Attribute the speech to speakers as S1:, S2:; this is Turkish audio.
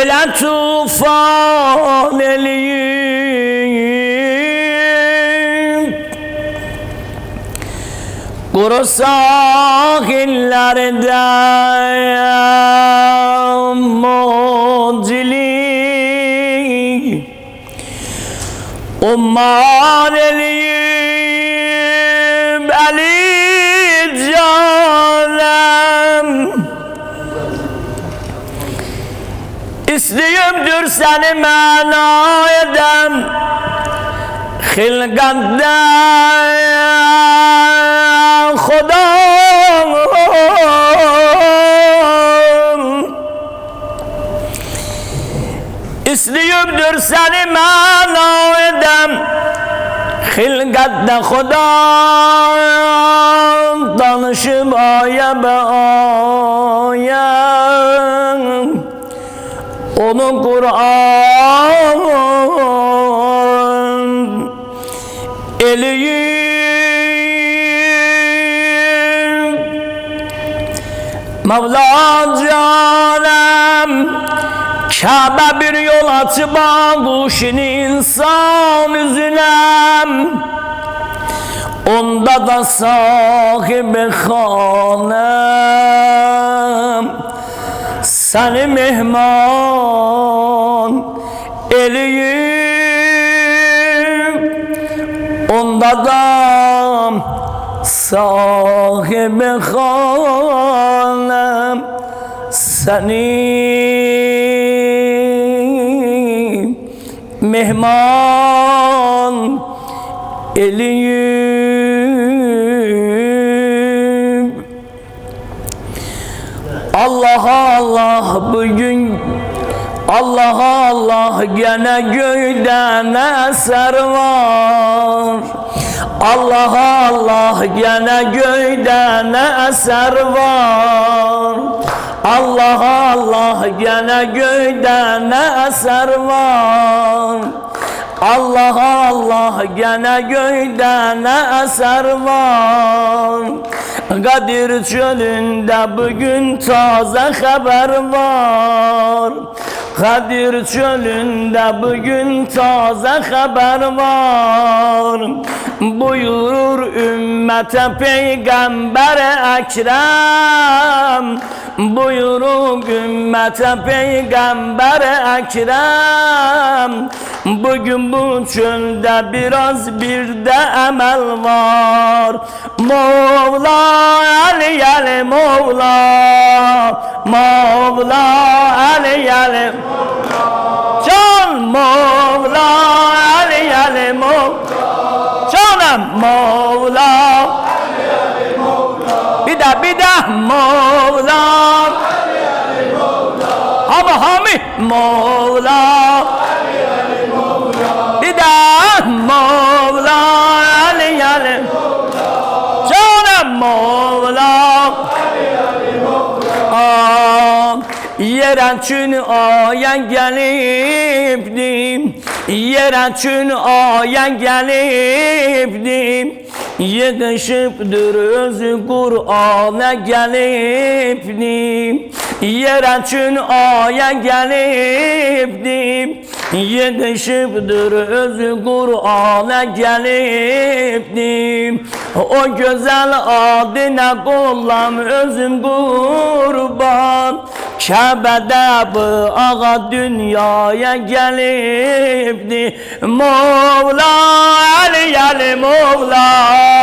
S1: Ele tufan eliyim. Kuru sahillerde mucili Umman eliyim Ali İsteyimdir seni mana edem Hilgatte Khudam İsteyimdir seni mana edem Hilgatte Khudam Danışım aya be aya onun Kur'an eliyim Mevla canım Kabe bir yol açıp kuşun insan üzünem Onda da sahibi hanım seni mehman eliyim. Onda da sahibi hanım seni mehman eliyim Allah Allah bugün Allah Allah gene göyden eser var. Allah Allah gene göyden eser var. Allah Allah gene göyden eser var Allah Allah gene göyden eser var? Kadir çölünde bugün taze haber var. Kadir çölünde bugün taze haber var. Buyurur ümmete peygamber ekrem. Buyurur ümmete peygamber ekrem. Bugün bu çölde biraz bir de emel var. Mevla Ali Ali Mevla. Mevla Ali Ali Can Mevla Ali Ali Mevla. Canım Mevla Bir de bir de Mevla Hami hami Mevla Bir de Mevla Ali Yeren çün ayan gelipdim. Yeren çün ayan gelipdim. Yetişipdir özü Kur'an'a gelipdim. Yeren çün ayan gelipdim. Yetişipdir özü Kur'an'a gelipdim. O güzel adına kullam özüm kurban Kəbədə bu ağa dünyaya gəlibdi Mevla Əli Əli Mevla.